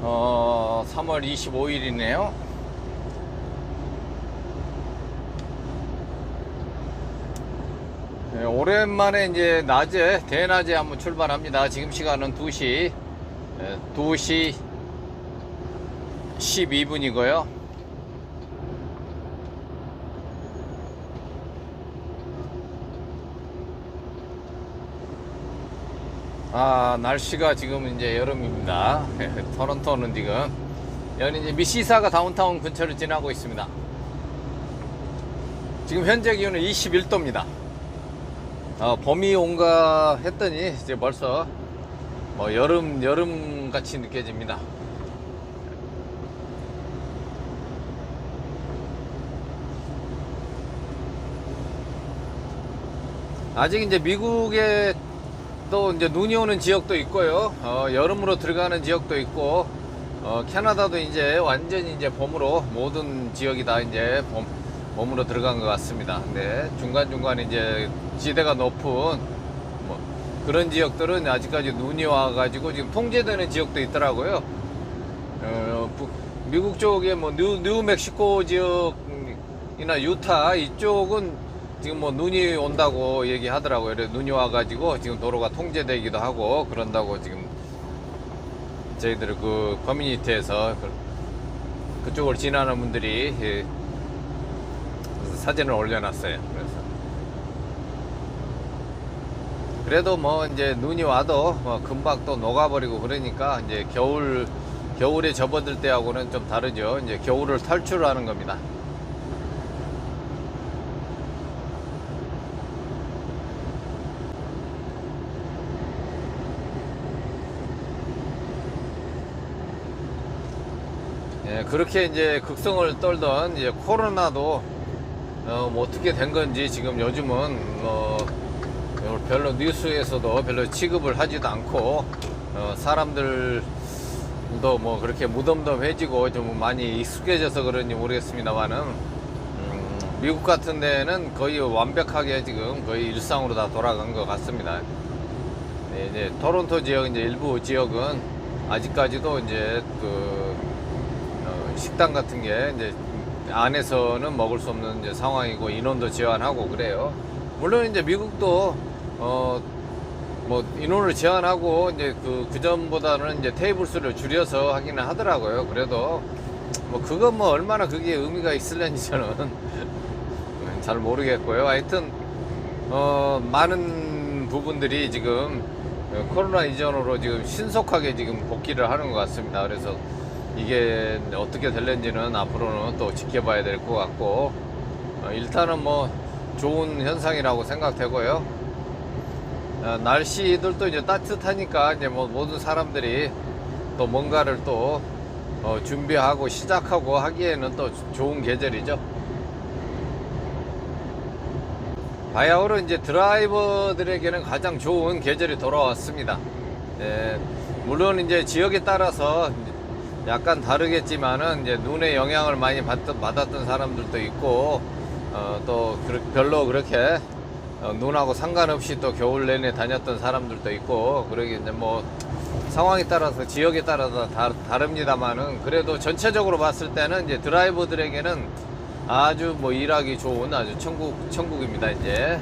어, 3월 25일이네요. 네, 오랜만에 이제 낮에, 대낮에 한번 출발합니다. 지금 시간은 2시, 2시 12분이고요. 아, 날씨가 지금 이제 여름입니다. 토론토는 지금 여기 이제 미시사가 다운타운 근처를 지나고 있습니다. 지금 현재 기온은 21도입니다. 어, 봄이 온가 했더니 이제 벌써 뭐 여름 여름 같이 느껴집니다. 아직 이제 미국에 또 이제 눈이 오는 지역도 있고요. 어, 여름으로 들어가는 지역도 있고, 어, 캐나다도 이제 완전히 이제 봄으로 모든 지역이 다 이제 봄, 봄으로 들어간 것 같습니다. 근데 중간 중간 이제 지대가 높은 뭐 그런 지역들은 아직까지 눈이 와가지고 지금 통제되는 지역도 있더라고요. 어, 부- 미국 쪽에 뭐 뉴, 뉴 멕시코 지역이나 유타 이쪽은 지금 뭐 눈이 온다고 얘기하더라고요. 그래서 눈이 와가지고 지금 도로가 통제되기도 하고 그런다고 지금 저희들 그 커뮤니티에서 그- 그쪽을 지나는 분들이 예, 사진을 올려놨어요. 그래서 그래도 뭐 이제 눈이 와도 뭐 금방 또 녹아버리고 그러니까 이제 겨울 겨울에 접어들 때하고는 좀 다르죠. 이제 겨울을 탈출하는 겁니다. 그렇게 이제 극성을 떨던 이제 코로나도 어, 뭐 어떻게 된 건지 지금 요즘은 뭐 별로 뉴스에서도 별로 취급을 하지도 않고 어, 사람들도 뭐 그렇게 무덤덤해지고 좀 많이 익숙해져서 그런지 모르겠습니다만은 음, 미국 같은 데는 거의 완벽하게 지금 거의 일상으로 다 돌아간 것 같습니다. 네, 이제 토론토 지역 이제 일부 지역은 아직까지도 이제 그 어, 식당 같은 게 이제 안에서는 먹을 수 없는 이제 상황이고 인원도 제한하고 그래요. 물론 이제 미국도 어 뭐 인원을 제한하고 이제 그 그전보다는 이제 테이블 수를 줄여서 하기는 하더라고요. 그래도 뭐 그건 뭐 얼마나 그게 의미가 있을는지 저는 잘 모르겠고요. 하여튼 어 많은 부분들이 지금 코로나 이전으로 지금 신속하게 지금 복귀를 하는 것 같습니다. 그래서 이게 어떻게 될는지는 앞으로는 또 지켜봐야 될 것 같고 어, 일단은 뭐 좋은 현상이라고 생각되고요. 어, 날씨들도 이제 따뜻하니까 이제 뭐 모든 사람들이 또 뭔가를 또 어, 준비하고 시작하고 하기에는 또 좋은 계절이죠. 바야흐로 이제 드라이버들에게는 가장 좋은 계절이 돌아왔습니다. 예, 물론 이제 지역에 따라서 약간 다르겠지만은 이제 눈에 영향을 많이 받, 받았던 사람들도 있고 어, 또 별로 그렇게 어, 눈하고 상관없이 또 겨울 내내 다녔던 사람들도 있고 그러기 이제 뭐 상황에 따라서 지역에 따라서 다, 다릅니다만은 그래도 전체적으로 봤을 때는 이제 드라이버들에게는 아주 뭐 일하기 좋은 아주 천국 천국입니다 이제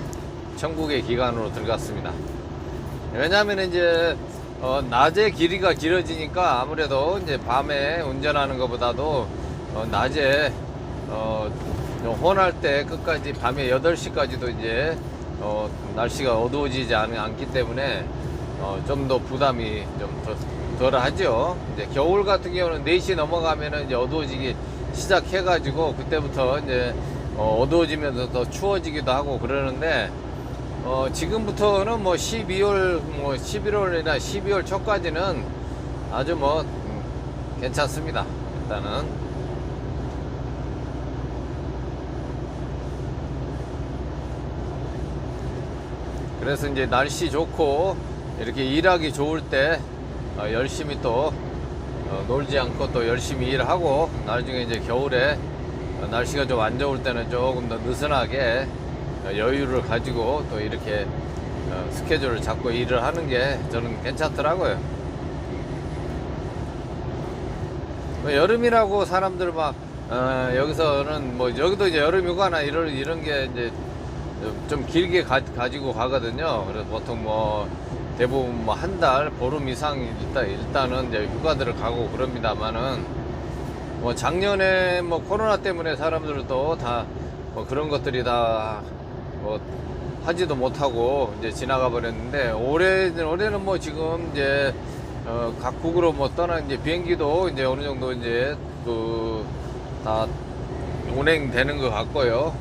천국의 기간으로 들어갔습니다. 왜냐하면 이제 어, 낮에 길이가 길어지니까 아무래도 이제 밤에 운전하는 것보다도 어, 낮에 어, 좀 혼할 때 끝까지 밤에 8시까지도 이제 어, 날씨가 어두워지지 않, 않기 때문에 어, 좀 더 부담이 좀 더, 덜 하죠. 이제 겨울 같은 경우는 4시 넘어가면은 이제 어두워지기 시작해가지고 그때부터 이제 어, 어두워지면서 더 추워지기도 하고 그러는데 어, 지금부터는 뭐 12월, 뭐 11월이나 12월 초까지는 아주 뭐 음, 괜찮습니다. 일단은 그래서 이제 날씨 좋고 이렇게 일하기 좋을 때 어, 열심히 또 어, 놀지 않고 또 열심히 일하고 나중에 이제 겨울에 어, 날씨가 좀 안 좋을 때는 조금 더 느슨하게 어, 여유를 가지고 또 이렇게 어, 스케줄을 잡고 일을 하는 게 저는 괜찮더라고요. 뭐 여름이라고 사람들 막 어, 여기서는 뭐 여기도 이제 여름 휴가나 이런 이런 게 이제 좀- 좀 길게 가, 가지고 가거든요. 그래서 보통 뭐 대부분 뭐 한 달 보름 이상 일단 일단은 이제 휴가들을 가고 그럽니다만은 뭐 작년에 뭐 코로나 때문에 사람들도 다 뭐 그런 것들이 다 뭐 하지도 못하고 이제 지나가 버렸는데 올해 올해는 뭐 지금 이제 어, 각국으로 뭐 떠난 이제 비행기도 이제 어느 정도 이제 그 다 운행되는 것 같고요.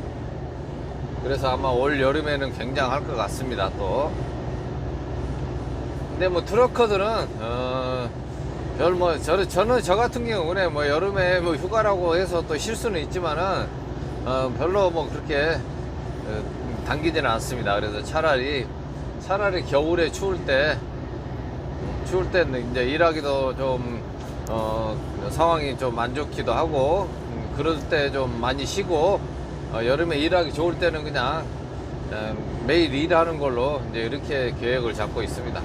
그래서 아마 올 여름에는 굉장할 것 같습니다. 또. 근데 뭐 트럭커들은 어, 별뭐 저는 저는 저 같은 경우는 뭐 여름에 뭐 휴가라고 해서 또쉴 수는 있지만은 어, 별로 뭐 그렇게 어, 당기지는 않습니다. 그래서 차라리 차라리 겨울에 추울 때 추울 때는 이제 일하기도 좀 어, 상황이 좀 안 좋기도 하고 음, 그럴 때 좀 많이 쉬고 어, 여름에 일하기 좋을 때는 그냥 어, 매일 일하는 걸로 이제 이렇게 계획을 잡고 있습니다.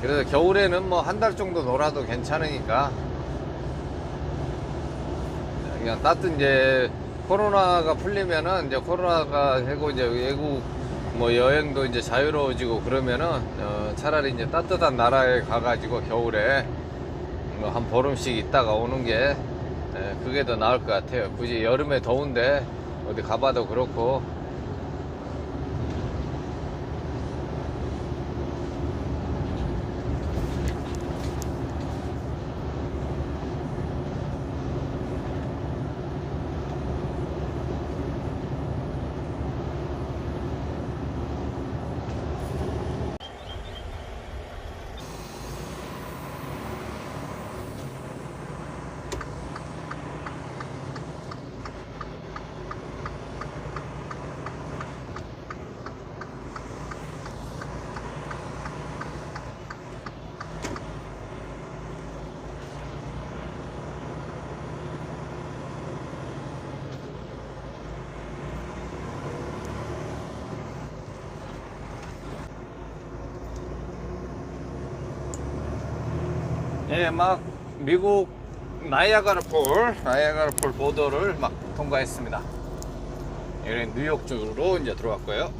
그래서 겨울에는 뭐 한 달 정도 놀아도 괜찮으니까 그냥 따뜻 이제 코로나가 풀리면은 이제 코로나가 되고 이제 외국 뭐 여행도 이제 자유로워지고 그러면은 어 차라리 이제 따뜻한 나라에 가가지고 겨울에 뭐 한 보름씩 있다가 오는 게 예, 그게 더 나을 것 같아요. 굳이 여름에 더운데 어디 가봐도 그렇고 예, 막 미국 나이아가라 폴, 나이아가라 폴 보도를 막 통과했습니다. 여기는 뉴욕 쪽으로 이제 들어왔고요.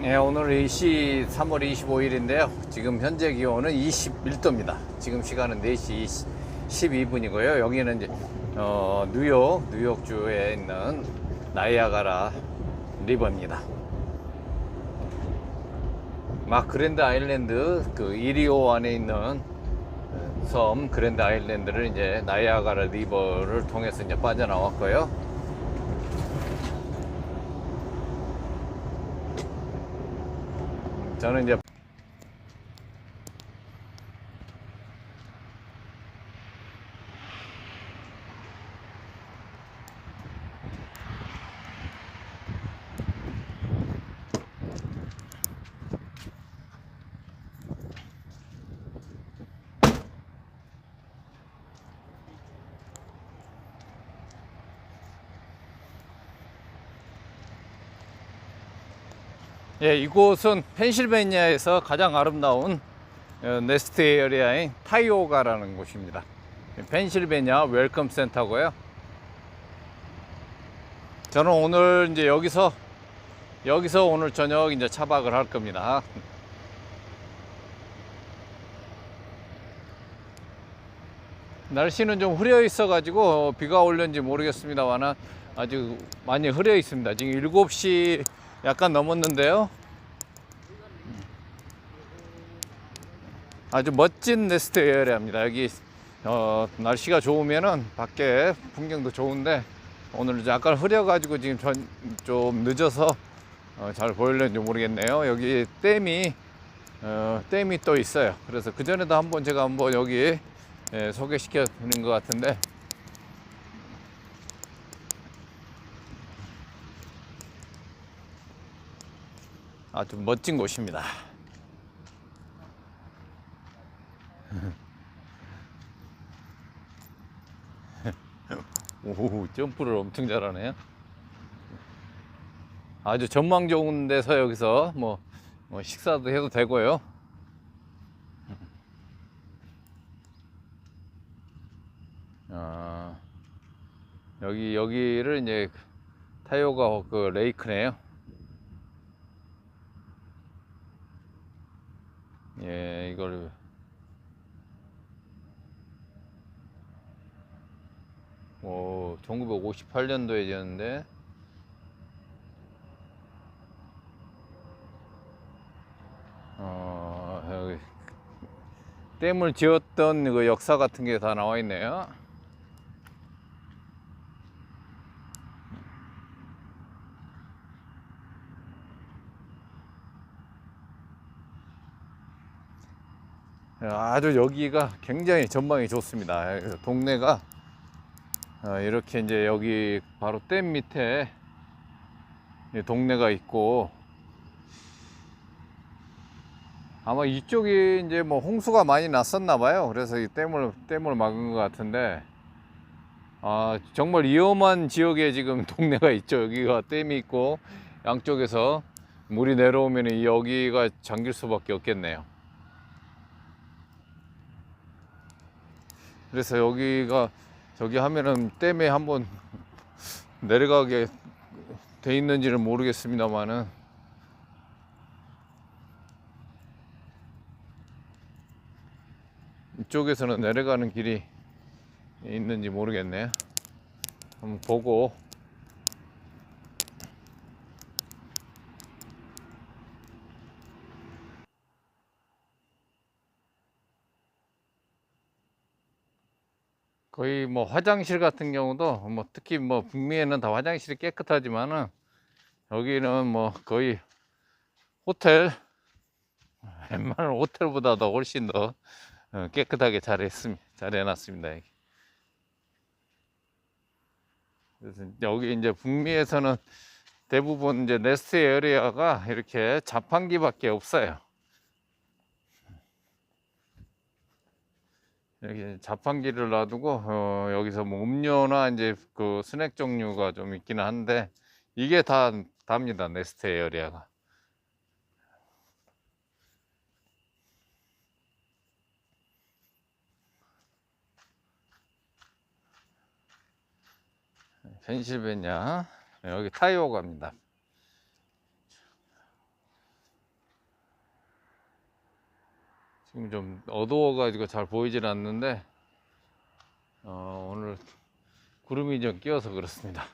네, 오늘 2시 3월 25일인데요. 지금 현재 기온은 21도입니다. 지금 시간은 4시 12분이고요. 여기는 이제 어, 뉴욕, 뉴욕주에 있는 나이아가라 리버입니다. 막 그랜드 아일랜드 그 이리오 안에 있는 섬 그랜드 아일랜드를 이제 나이아가라 리버를 통해서 이제 빠져나왔고요. 저는 이제 예, 이곳은 펜실베니아에서 가장 아름다운 어, 네스트 에어리아인 타이오가라는 곳입니다. 펜실베니아 웰컴 센터고요. 저는 오늘 이제 여기서 여기서 오늘 저녁 이제 차박을 할 겁니다. 날씨는 좀 흐려 있어 가지고 비가 올는지 모르겠습니다만 아주 많이 흐려 있습니다. 지금 7시 약간 넘었는데요. 아주 멋진 네스트 에어리아입니다. 여기 어, 날씨가 좋으면은 밖에 풍경도 좋은데 오늘 약간 흐려 가지고 지금 전, 좀 늦어서 어, 잘 보일는지 모르겠네요. 여기 댐이 어, 댐이 또 있어요. 그래서 그 전에도 한번 제가 한번 여기 예, 소개시켜 드린 것 같은데 아주 멋진 곳입니다. 오, 점프를 엄청 잘하네요. 아주 전망 좋은 데서 여기서 뭐, 뭐 식사도 해도 되고요. 아, 여기 여기를 이제 타요가 그 레이크네요. 예, 이걸 오, 1958년도에 지었는데 어, 여기 댐을 지었던 그 역사 같은 게 다 나와 있네요. 아주 여기가 굉장히 전망이 좋습니다. 동네가 어, 이렇게 이제 여기 바로 댐 밑에 이 동네가 있고 아마 이쪽이 이제 뭐 홍수가 많이 났었나 봐요. 그래서 이 댐을 댐을 막은 것 같은데 아 정말 위험한 지역에 지금 동네가 있죠. 여기가 댐이 있고 양쪽에서 물이 내려오면 여기가 잠길 수밖에 없겠네요. 그래서 여기가 저기 하면은 댐에 한번 내려가게 돼 있는지는 모르겠습니다만은 이쪽에서는 내려가는 길이 있는지 모르겠네. 한번 보고 거의 뭐 화장실 같은 경우도 뭐 특히 뭐 북미에는 다 화장실이 깨끗하지만은 여기는 뭐 거의 호텔 웬만한 호텔보다 도 훨씬 더 어, 깨끗하게 잘 했습니다. 잘 해놨습니다. 여기. 그래서 여기 이제 북미에서는 대부분 이제 네스트 에어리아가 이렇게 자판기밖에 없어요. 여기 자판기를 놔두고 어, 여기서 뭐 음료나 이제 그 스낵 종류가 좀 있기는 한데 이게 다 답니다 네스트 에어리아가. 펜실베니아. 여기 타이오가입니다 지금 좀 어두워가지고 잘 보이질 않는데 어, 오늘 구름이 좀 끼어서 그렇습니다.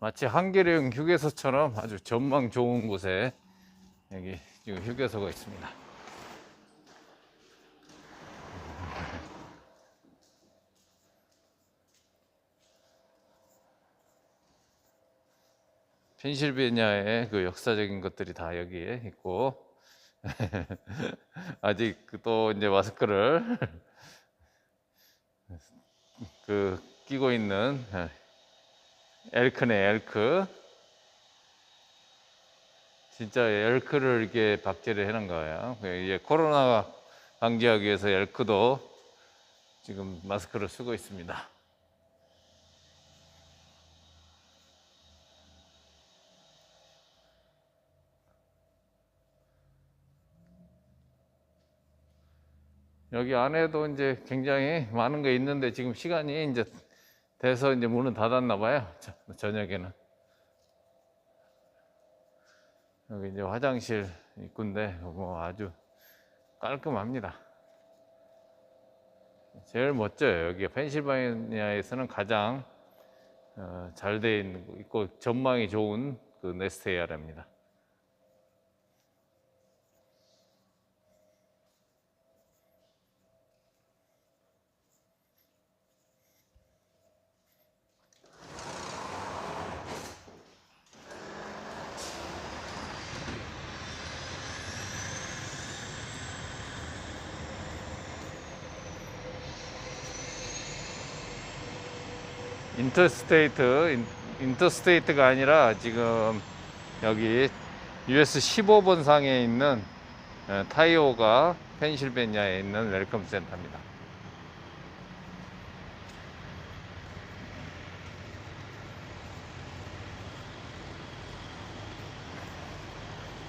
마치 한계령 휴게소처럼 아주 전망 좋은 곳에 여기 지금 휴게소가 있습니다. 펜실베니아의 그 역사적인 것들이 다 여기에 있고 아직 그또 이제 마스크를 그 끼고 있는 엘크네 엘크 진짜 엘크를 이렇게 박제를 해놓은 거예요. 이제 코로나 방지하기 위해서 엘크도 지금 마스크를 쓰고 있습니다. 여기 안에도 이제 굉장히 많은 게 있는데 지금 시간이 이제 돼서 이제 문은 닫았나 봐요. 저- 저녁에는. 여기 이제 화장실 입구인데 뭐 아주 깔끔합니다. 제일 멋져요. 여기 펜실바니아에서는 가장 어, 잘돼 있는 거 있고 전망이 좋은 그 네스테이아랍니다. 인터스테이트 인, 인터스테이트가 아니라 지금 여기 US 15번 상에 있는 어, 타이오가 펜실베니아에 있는 웰컴 센터입니다.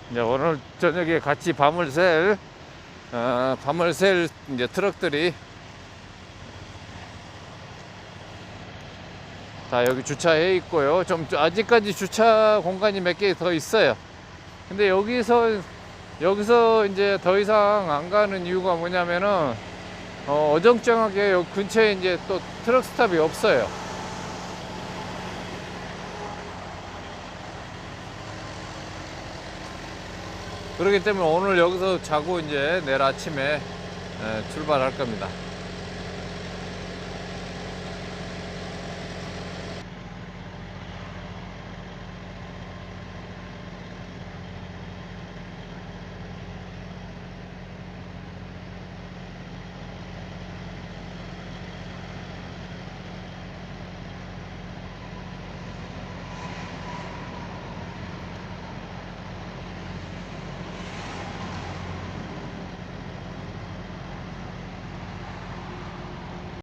이제 오늘 저녁에 같이 밤을 셀 어, 밤을 셀 이제 트럭들이 다 여기 주차해 있고요. 좀 아직까지 주차 공간이 몇 개 더 있어요. 근데 여기서 여기서 이제 더 이상 안 가는 이유가 뭐냐면은 어, 어정쩡하게 여기 근처에 이제 또 트럭 스탑이 없어요. 그렇기 때문에 오늘 여기서 자고 이제 내일 아침에 에, 출발할 겁니다.